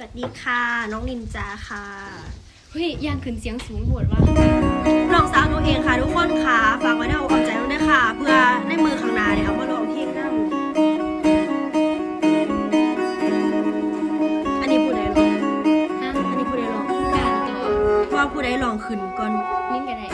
สวัสดีค่ะ น้องนินจาค่ะเฮ้ยย่างขึ้นเสียงสูงบวดว่าน้องสาวหนูเองค่ะ ทุกคนค่ะฝากไว้ในอกเอาใจด้วยนะคะเพื่อในมือข้างหน้าเนี่ยเอามาลองเพียงนั่งอันนี้ผู้ใดลองฮะอันนี้ผู้ใดลองการตัวว่าผู้ใดลองขึ้นก่อนนิ่งกันไหน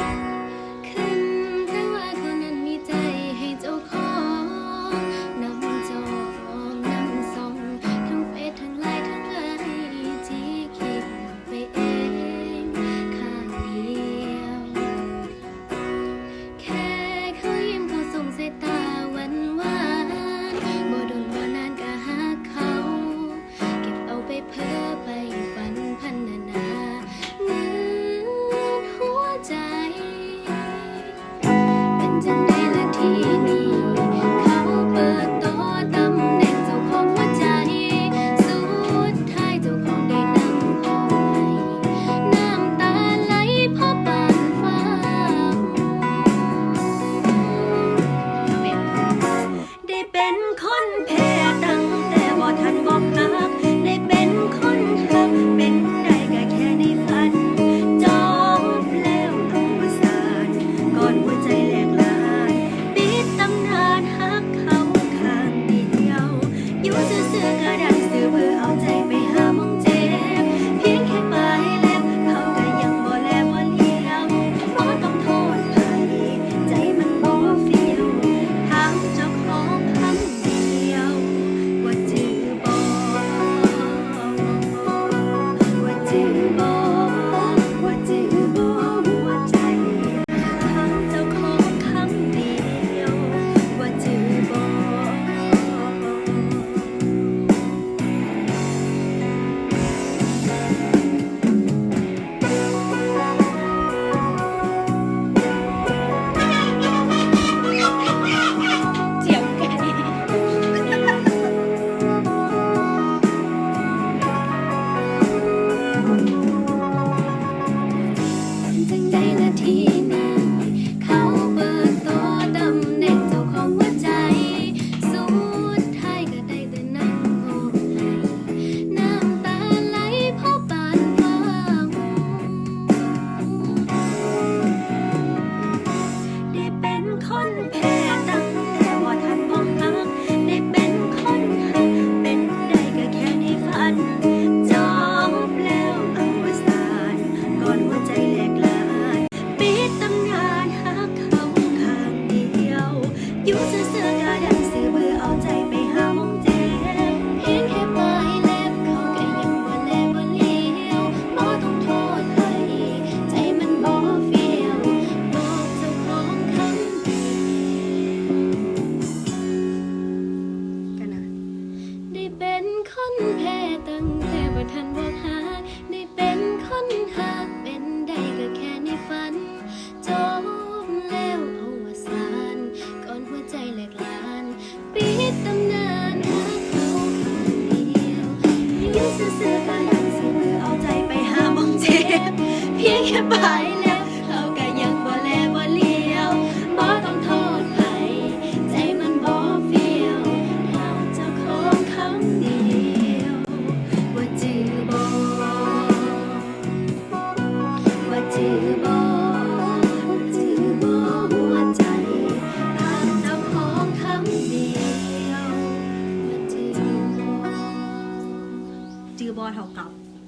ื้อเครื่องดังสือเอาใจไปหาหมองเจ็บเพียงแค่ไป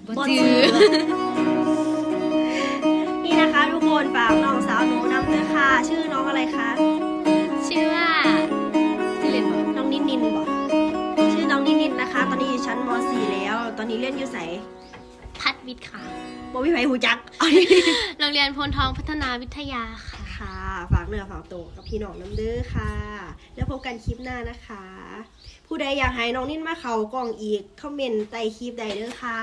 บ่จื้นี่นะคะทุกคนฝากน้องสาวหนูนำด้วยค่ะ ชื่อน้องอะไรคะชื่อว่าชื่เลนน้องนิดนินบอชื่อน้องนิดนินนะคะ ตอนนี้อยู่ชั้นม .4 แล้ว ตอนนี้เรียนอยู่ไสพัดวิทย์ค่ะบ่มีไผหูจักโรงเรียนพลทองพัฒนาวิทยาค่ะ ค่ะ ฝากเนื้อฝากตัวกับพี่น้องน้ำเด้อค่ะ แล้วพบกันคลิปหน้านะคะ ผู้ใดอยากให้น้องนิ่นมาเขากล่องอีกคอมเมนต์ใต้คลิปใดเด้อค่ะ